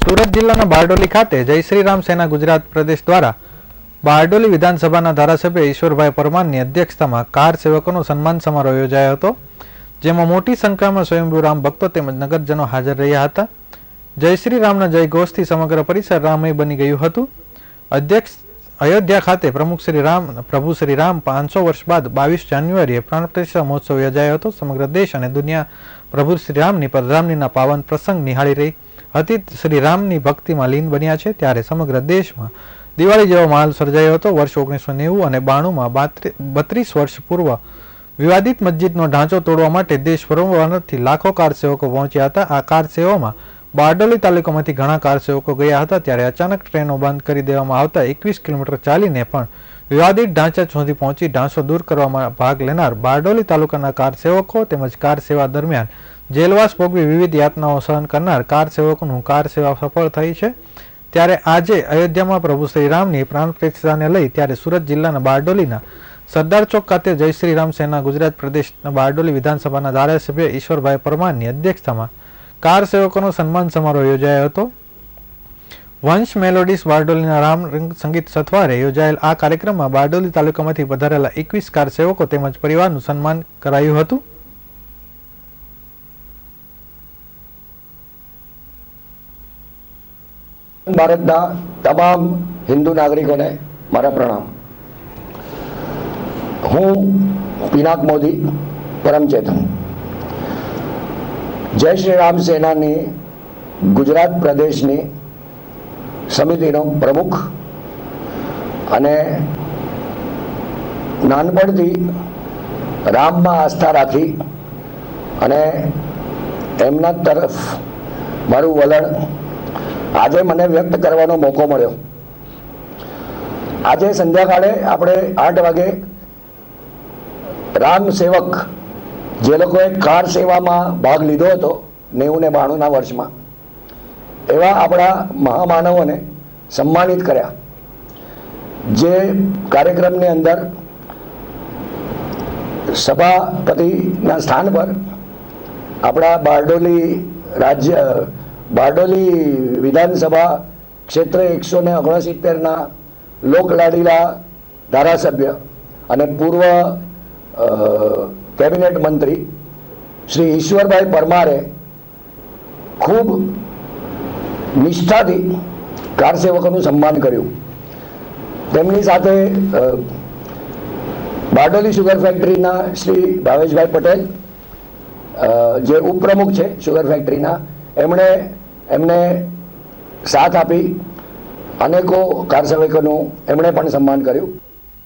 સુરત જિલ્લાના બારડોલી ખાતે જય શ્રી રામ સેના ગુજરાત પ્રદેશ દ્વારા બારડોલી વિધાનસભાના ધારાસભ્ય ઈશ્વરભાઈ પરમારની અધ્યક્ષતામાં કાર સેવકોનો સન્માન સમારોહ યોજાયો હતો, જેમાં મોટી સંખ્યામાં સ્વયંભૂ રામ ભક્તો તેમજ નગરજનો હાજર રહ્યા હતા. જય શ્રી રામના જય ઘોષથી સમગ્ર પરિસર રામય બની ગયું હતું. અધ્યક્ષ અયોધ્યા ખાતે પ્રમુખ શ્રી રામ, પ્રભુ શ્રી રામ પાંચસો વર્ષ બાદ બાવીસ જાન્યુઆરીએ પ્રાણ પ્રતિષ્ઠા મહોત્સવ યોજાયો હતો. સમગ્ર દેશ અને દુનિયા પ્રભુ શ્રી રામની પધરામણીના પાવન પ્રસંગ નિહાળી રહી. હતી શ્રી રામની ભક્તિમાં લીન બન્યા છે, ત્યારે સમગ્ર દેશમાં દિવાળી જેવો માહોલ સર્જાયો હતો. વર્ષ ઓગણીસો નેવું અને બાણુંમાં બત્રીસ વર્ષ પૂર્વ વિવાદિત મસ્જિદનો ઢાંચો તોડવા માટે દેશભરમાંથી લાખો કાર સેવકો પહોંચ્યા હતા. આ કાર સેવામાં બારડોલી તાલુકામાંથી ઘણા કાર સેવકો ગયા હતા, ત્યારે અચાનક ટ્રેનો બંધ કરી દેવામાં આવતા એકવીસ કિલોમીટર ચાલીને પણ વિવાદિત ઢાંચા સુધી પહોંચી ઢાંચો દૂર કરવામાં ભાગ લેનાર બારડોલી તાલુકાના કાર સેવકો તેમજ કાર સેવા દરમિયાન જેલવાસ ભોગવી વિવિધ યાતનાઓ સહન કરનાર કાર સેવકોનું કાર સેવા સફળ થઈ છે. ત્યારે આજે અયોધ્યામાં પ્રભુ શ્રી રામની પ્રાણ પ્રતિષ્ઠાને લઈ ત્યારે સુરત જિલ્લાના બારડોલીના સરદાર ચોક ખાતે જય શ્રી રામ સેના ગુજરાત પ્રદેશના બારડોલી વિધાનસભાના ધારાસભ્ય ઈશ્વરભાઈ પરમારની અધ્યક્ષતામાં કાર સેવકોનો સન્માન સમારોહ યોજાયો હતો. વંશ મેલોડીસ બારડોલીના રામ સંગીત સથવારે યોજાયેલ આ કાર્યક્રમમાં બારડોલી તાલુકામાંથી પધારેલા એકવીસ કાર સેવકો તેમજ પરિવારનું સન્માન કરાયું હતું. ભારતના તમામ હિન્દુ નાગરિકોને મારા પ્રણામ. હું પિનાક મોદી પરમચેતન જય શ્રી રામ સેનાની ગુજરાત પ્રદેશની સમિતિનો પ્રમુખ અને નાનપણથી રામમાં આસ્થા રાખી અને એમના તરફ મારું વલણ આજે મને વ્યક્ત કરવાનો મોકો મળ્યો. આજે સંધ્યાકાળે આપણે આઠ વાગે રામ સેવક, જે લોકોએ કાર સેવામાં ભાગ લીધો હતો નેવું ને બાણુંના વર્ષમાં, એવા આપણા મહામાનવોને સન્માનિત કર્યા. જે કાર્યક્રમની અંદર સભાપતિના સ્થાન પર આપણા બારડોલી રાજ્ય બારડોલી વિધાનસભા ક્ષેત્ર એકસો ને ઓગણસિત્તેરના લોકલાડીલા ધારાસભ્ય અને પૂર્વ કેબિનેટ મંત્રી શ્રી ઈશ્વરભાઈ પરમારે ખૂબ નિષ્ઠાથી કાર સેવકોનું સન્માન કર્યું. તેમની સાથે બારડોલી સુગર ફેક્ટરીના શ્રી ભાવેશભાઈ પટેલ જે ઉપપ્રમુખ છે સુગર ફેક્ટરીના, એમણે એમને સાથ આપી અનેકો કાર એમણે પણ સન્માન કર્યું.